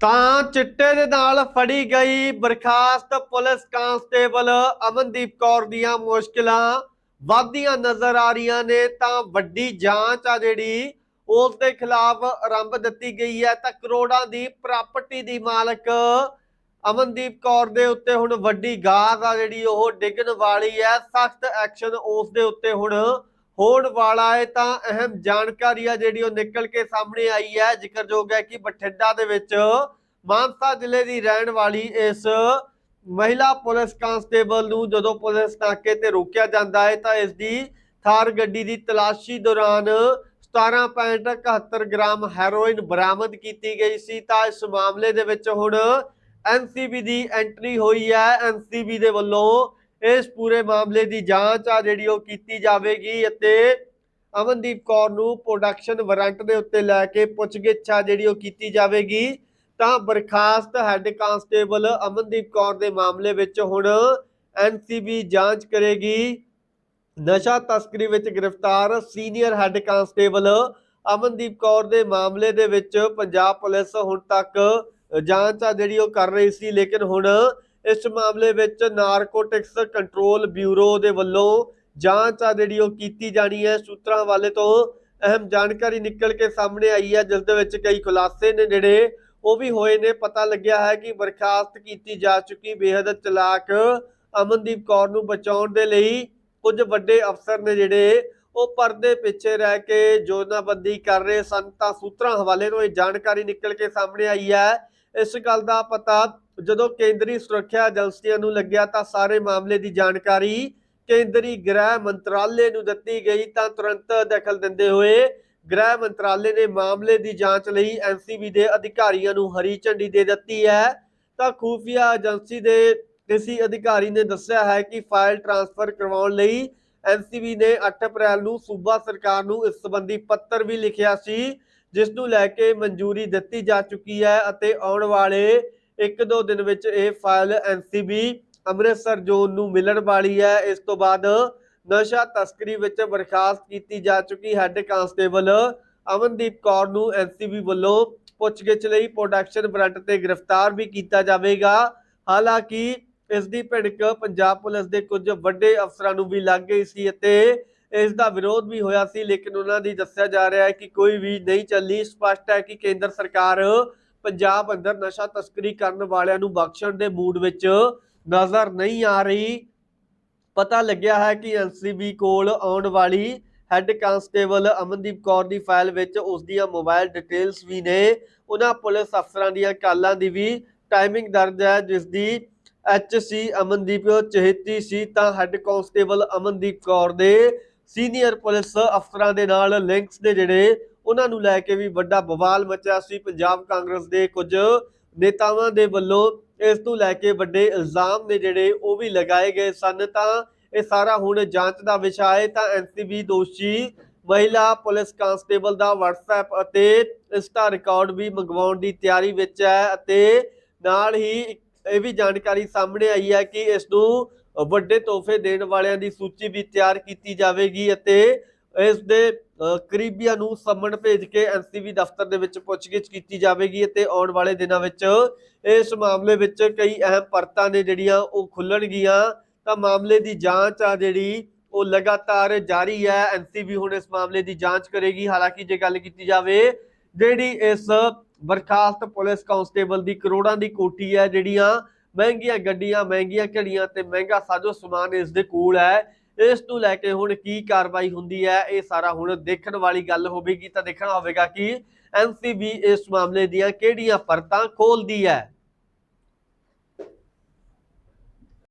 ਤਾਂ ਚਿੱਟੇ ਦੇ ਨਾਲ ਫੜੀ ਗਈ ਬਰਖਾਸਤ ਪੁਲਿਸ ਕਾਂਸਟੇਬਲ ਅਮਨਦੀਪ ਕੌਰ ਦੀਆਂ ਮੁਸ਼ਕਿਲਾਂ। ਵਧਦੀਆਂ ਨਜ਼ਰ ਆ ਰਹੀਆਂ ਨੇ ਤਾਂ ਵੱਡੀ ਜਾਂਚ ਆ ਜਿਹੜੀ, ਉਸ ਦੇ ਖਿਲਾਫ ਆਰੰਭ ਦਿੱਤੀ ਗਈ ਹੈ। ਤਾਂ ਕਰੋੜਾਂ ਦੀ ਪ੍ਰਾਪਰਟੀ ਦੀ ਮਾਲਕ ਅਮਨਦੀਪ ਕੌਰ ਦੇ ਉੱਤੇ ਹੁਣ ਵੱਡੀ ਗਾਜ਼ ਆ ਜਿਹੜੀ, ਉਹ ਡਿੱਗਣ ਵਾਲੀ ਹੈ। ਸਖਤ ਐਕਸ਼ਨ ਉਸ ਦੇ ਉੱਤੇ ਹੁਣ ਹੋਣ ਵਾਲਾ ਹੈ ਤਾਂ ਅਹਿਮ ਜਾਣਕਾਰੀ ਆ ਜਿਹੜੀ ਉਹ ਨਿਕਲ ਕੇ ਸਾਹਮਣੇ ਆਈ ਹੈ। ਜ਼ਿਕਰਯੋਗ ਹੈ ਕਿ ਬਠਿੰਡਾ ਦੇ ਵਿੱਚ ਮਾਨਸਾ ਜ਼ਿਲ੍ਹੇ ਦੀ ਰਹਿਣ ਵਾਲੀ ਇਸ ਮਹਿਲਾ ਪੁਲਿਸ ਕਾਂਸਟੇਬਲ ਨੂੰ ਜਦੋਂ ਪੁਲਿਸ ਨਾਕੇ ਤੇ ਰੋਕਿਆ ਜਾਂਦਾ ਹੈ ਤਾਂ ਇਸ ਦੀ ਥਾਰ ਗੱਡੀ ਦੀ ਤਲਾਸ਼ੀ ਦੌਰਾਨ 17.71 ਗ੍ਰਾਮ ਹੈਰੋਇਨ ਬਰਾਮਦ ਕੀਤੀ ਗਈ ਸੀ। ਤਾਂ ਇਸ ਮਾਮਲੇ ਦੇ ਵਿੱਚ ਹੁਣ ਐਨਸੀਬੀ ਦੀ ਐਂਟਰੀ ਹੋਈ ਹੈ। ਐਨਸੀਬੀ ਦੇ ਵੱਲੋਂ ਇਸ ਪੂਰੇ ਮਾਮਲੇ ਦੀ ਜਾਂਚ ਆ ਜਿਹੜੀ ਉਹ ਕੀਤੀ ਜਾਵੇਗੀ ਅਤੇ ਅਮਨਦੀਪ ਕੌਰ ਨੂੰ ਪ੍ਰੋਡਕਸ਼ਨ ਵਾਰੰਟ ਦੇ ਉੱਤੇ ਲੈ ਕੇ ਪੁੱਛਗਿੱਛ ਆ ਜਿਹੜੀ ਉਹ ਕੀਤੀ ਜਾਵੇਗੀ। ਤਾਂ ਬਰਖਾਸਤ ਹੈੱਡ ਕਾਂਸਟੇਬਲ ਅਮਨਦੀਪ ਕੌਰ ਦੇ ਮਾਮਲੇ ਵਿੱਚ ਹੁਣ ਐਨਸੀਬੀ ਜਾਂਚ ਕਰੇਗੀ। ਨਸ਼ਾ ਤਸਕਰੀ ਵਿੱਚ ਗ੍ਰਿਫਤਾਰ senior head constable Amandeep Kaur ਦੇ ਮਾਮਲੇ ਦੇ ਵਿੱਚ ਪੰਜਾਬ ਪੁਲਿਸ ਹੁਣ ਤੱਕ ਜਾਂਚ ਆ ਜਿਹੜੀ ਉਹ ਕਰ ਰਹੀ ਸੀ, ਲੇਕਿਨ ਹੁਣ ਇਸ ਮਾਮਲੇ ਵਿੱਚ ਨਾਰਕੋਟਿਕਸ ਕੰਟਰੋਲ ਬਿਊਰੋ ਦੇ ਵੱਲੋਂ ਜਾਂਚ ਆ ਜਿਹੜੀ ਉਹ ਕੀਤੀ ਜਾਣੀ ਹੈ। ਸੂਤਰਾਂ ਵਾਲੇ ਤੋਂ ਅਹਿਮ ਜਾਣਕਾਰੀ ਨਿਕਲ ਕੇ ਸਾਹਮਣੇ ਆਈ ਹੈ, ਜਿਸ ਦੇ ਵਿੱਚ ਕਈ ਖੁਲਾਸੇ ਨੇ ਜਿਹੜੇ ਉਹ ਵੀ ਹੋਏ ਨੇ। ਪਤਾ ਲੱਗਿਆ ਹੈ ਕਿ ਬਰਖਾਸਤ ਕੀਤੀ ਜਾ ਚੁੱਕੀ ਬੇहद ਚਲਾਕ ਅਮਨਦੀਪ ਕੌਰ ਨੂੰ ਬਚਾਉਣ ਦੇ ਲਈ ਕੁਝ ਵੱਡੇ ਅਫਸਰ ਨੇ ਜਿਹੜੇ ਉਹ ਪਰਦੇ ਪਿੱਛੇ ਰਹਿ ਕੇ ਯੋਜਨਾਬੰਦੀ ਕਰ ਰਹੇ ਸਨ। ਤਾਂ ਸੂਤਰਾਂ ਹਵਾਲੇ ਤੋਂ ਇਹ ਜਾਣਕਾਰੀ ਨਿਕਲ ਕੇ ਸਾਹਮਣੇ ਆਈ ਹੈ। ਇਸ ਗੱਲ ਦਾ ਪਤਾ ਜਦੋਂ ਕੇਂਦਰੀ ਸੁਰੱਖਿਆ ਏਜੰਸੀਆਂ ਨੂੰ ਲੱਗਿਆ ਤਾਂ ਸਾਰੇ ਮਾਮਲੇ ਦੀ ਜਾਣਕਾਰੀ ਕੇਂਦਰੀ ਗ੍ਰਹਿ ਮੰਤਰਾਲੇ ਨੂੰ ਦਿੱਤੀ ਗਈ ਤਾਂ ਤੁਰੰਤ ਦਖਲ ਦਿੰਦੇ ਹੋਏ ਗ੍ਰਹਿ ਮੰਤਰਾਲੇ ਨੇ ਮਾਮਲੇ ਦੀ ਜਾਂਚ ਲਈ ਐਨਸੀਬੀ ਦੇ ਅਧਿਕਾਰੀਆਂ ਨੂੰ ਹਰੀ ਝੰਡੀ ਦੇ ਦਿੱਤੀ ਹੈ। ਤਾਂ ਖੂਫੀਆ ਏਜੰਸੀ ਦੇ ਕਿਸੇ ਅਧਿਕਾਰੀ ਨੇ ਦੱਸਿਆ ਹੈ ਕਿ ਫਾਈਲ ਟ੍ਰਾਂਸਫਰ ਕਰਵਾਉਣ ਲਈ ਐਨਸੀਬੀ ਨੇ 8 ਅਪ੍ਰੈਲ ਨੂੰ ਸੂਬਾ ਸਰਕਾਰ ਨੂੰ ਇਸ ਸੰਬੰਧੀ ਪੱਤਰ ਵੀ ਲਿਖਿਆ ਸੀ, ਜਿਸ ਨੂੰ ਲੈ ਕੇ ਮਨਜ਼ੂਰੀ ਦਿੱਤੀ ਜਾ ਚੁੱਕੀ ਹੈ ਅਤੇ ਆਉਣ ਵਾਲੇ ਇੱਕ ਦੋ ਦਿਨ ਵਿੱਚ ਇਹ ਫਾਈਲ ਐਨਸੀਬੀ ਅੰਮ੍ਰਿਤਸਰ ਜ਼ੋਨ ਨੂੰ ਮਿਲਣ ਵਾਲੀ ਹੈ, ਇਸ ਤੋਂ ਬਾਅਦ ਨਸ਼ਾ ਤਸਕਰੀ ਵਿੱਚ ਬਰਖਾਸਤ ਕੀਤੀ ਜਾ ਚੁੱਕੀ ਹੈੱਡ ਕਾਂਸਟੇਬਲ ਅਮਨਦੀਪ ਕੌਰ ਨੂੰ ਐਨਸੀਬੀ ਵੱਲੋਂ ਪੁੱਛਗਿੱਛ ਲਈ ਪ੍ਰੋਡਕਸ਼ਨ ਵਾਰੰਟ ਤੇ ਗ੍ਰਿਫਤਾਰ ਵੀ ਕੀਤਾ ਜਾਵੇਗਾ। ਹਾਲਾਂਕਿ ਇਸ ਦੀ ਭਿਣਕ ਪੰਜਾਬ ਪੁਲਿਸ ਦੇ ਕੁਝ ਵੱਡੇ ਅਫਸਰਾਂ ਨੂੰ ਵੀ ਲੱਗ ਗਈ ਸੀ ਅਤੇ ਇਸ ਦਾ ਵਿਰੋਧ ਵੀ ਹੋਇਆ ਸੀ, ਲੇਕਿਨ ਉਹਨਾਂ ਦੀ ਦੱਸਿਆ ਜਾ ਰਿਹਾ ਹੈ ਕਿ ਕੋਈ ਵੀ ਨਹੀਂ ਚੱਲੀ। ਸਪਸ਼ਟ ਹੈ ਕਿ ਕੇਂਦਰ ਸਰਕਾਰ ਪੰਜਾਬ ਅੰਦਰ ਨਸ਼ਾ ਤਸਕਰੀ ਕਰਨ ਵਾਲਿਆਂ ਨੂੰ ਬਖਸ਼ਣ ਦੇ ਮੂਡ ਵਿੱਚ ਨਜ਼ਰ ਨਹੀਂ ਆ ਰਹੀ। ਪਤਾ ਲੱਗਿਆ ਹੈ ਕਿ ਐਨਸੀਬੀ ਕੋਲ ਆਉਣ ਵਾਲੀ ਹੈੱਡ ਕਾਂਸਟੇਬਲ ਅਮਨਦੀਪ ਕੌਰ ਦੀ ਫਾਈਲ ਵਿੱਚ ਉਸ ਦੀਆਂ ਮੋਬਾਈਲ ਡਿਟੇਲਸ ਵੀ ਨੇ। ਉਹਨਾਂ ਪੁਲਿਸ ਅਫਸਰਾਂ ਦੀਆਂ ਕਾਲਾਂ ਦੀ ਵੀ ਟਾਈਮਿੰਗ ਦਰਜ ਹੈ, ਜਿਸ ਦੀ ਐਚਸੀ ਅਮਨਦੀਪ ਚਹੇਤੀ ਸੀ। ਤਾਂ ਹੈੱਡ ਕਾਂਸਟੇਬਲ ਅਮਨਦੀਪ ਕੌਰ ਦੇ ਸੀਨੀਅਰ ਪੁਲਿਸ ਅਫਸਰਾਂ ਦੇ ਨਾਲ ਲਿੰਕਸ ਦੇ ਜਿਹੜੇ ਉਹਨਾਂ ਨੂੰ ਲੈ ਕੇ ਵੀ ਵੱਡਾ ਬਵਾਲ ਮਚਿਆ ਸੀ। ਪੰਜਾਬ ਕਾਂਗਰਸ ਦੇ ਕੁਝ ਨੇਤਾਵਾਂ ਦੇ ਵੱਲੋਂ ਇਸ ਨੂੰ ਲੈ ਕੇ ਵੱਡੇ ਇਲਜ਼ਾਮ ਨੇ ਜਿਹੜੇ, ਉਹ ਵੀ ਲਗਾਏ ਗਏ ਸਨ। ਤਾਂ ਇਹ ਸਾਰਾ ਹੁਣ ਜਾਂਚ ਦਾ ਵਿਸ਼ਾ ਹੈ। ਤਾਂ ਐਨਸੀਬੀ ਦੋਸ਼ੀ, ਮਹਿਲਾ, ਪੁਲਿਸ ਕਾਂਸਟੇਬਲ ਦਾ WhatsApp ਅਤੇ ਇੰਸਟਾ ਰਿਕਾਰਡ ਵੀ ਮੰਗਵਾਉਣ ਦੀ ਤਿਆਰੀ ਵਿੱਚ ਹੈ ਅਤੇ ਨਾਲ ਹੀ ਇਹ ਵੀ ਜਾਣਕਾਰੀ ਸਾਹਮਣੇ ਆਈ ਹੈ ਕਿ ਇਸ ਨੂੰ ਵੱਡੇ ਤੋਹਫੇ ਦੇਣ ਵਾਲਿਆਂ ਦੀ ਸੂਚੀ ਵੀ ਤਿਆਰ ਕੀਤੀ ਜਾਵੇਗੀ ਅਤੇ ਇਸ ਦੇ ਕਰੀਬੀਆਂ ਨੂੰ ਸੰਮਣ ਭੇਜ ਕੇ ਐਨਸੀਬੀ ਦਫ਼ਤਰ ਦੇ ਵਿੱਚ ਪੁੱਛਗਿੱਛ ਕੀਤੀ ਜਾਵੇਗੀ ਅਤੇ ਆਉਣ ਵਾਲੇ ਦਿਨਾਂ ਵਿੱਚ ਇਸ ਮਾਮਲੇ ਵਿੱਚ ਕਈ ਅਹਿਮ ਪਰਤਾਂ ਨੇ ਜਿਹੜੀਆਂ ਉਹ ਖੁੱਲਣਗੀਆਂ ਤਾਂ ਮਾਮਲੇ ਦੀ ਜਾਂਚ ਆ ਜਿਹੜੀ, ਉਹ ਲਗਾਤਾਰ ਜਾਰੀ ਹੈ। ਐਨਸੀਬੀ ਹੁਣ ਇਸ ਮਾਮਲੇ ਦੀ ਜਾਂਚ ਕਰੇਗੀ। ਹਾਲਾਂਕਿ ਜੇ ਗੱਲ ਕੀਤੀ ਜਾਵੇ, ਜਿਹੜੀ ਇਸ ਬਰਖਾਸਤ ਪੁਲਿਸ ਕਾਂਸਟੇਬਲ ਦੀ ਕਰੋੜਾਂ ਦੀ ਕੋਠੀ ਹੈ, ਜਿਹੜੀਆਂ ਮਹਿੰਗੀਆਂ ਗੱਡੀਆਂ, ਮਹਿੰਗੀਆਂ ਘੜੀਆਂ ਤੇ ਮਹਿੰਗਾ ਸਾਜੋ ਸਮਾਨ ਇਸ ਦੇ ਕੋਲ ਹੈ ਇਸ ਨੂੰ ਲੈ ਕੇ ਹੁਣ ਕੀ ਕਾਰਵਾਈ ਹੁੰਦੀ ਹੈ, ਇਹ ਸਾਰਾ ਹੁਣ ਦੇਖਣ ਵਾਲੀ ਗੱਲ ਹੋਵੇਗੀ, ਤਾਂ ਦੇਖਣਾ ਹੋਵੇਗਾ ਕਿ ਐਨਸੀਬੀ ਇਸ ਮਾਮਲੇ ਦੀਆਂ ਕਿਹੜੀਆਂ ਪਰਤਾਂ ਖੋਲਦੀ ਹੈ।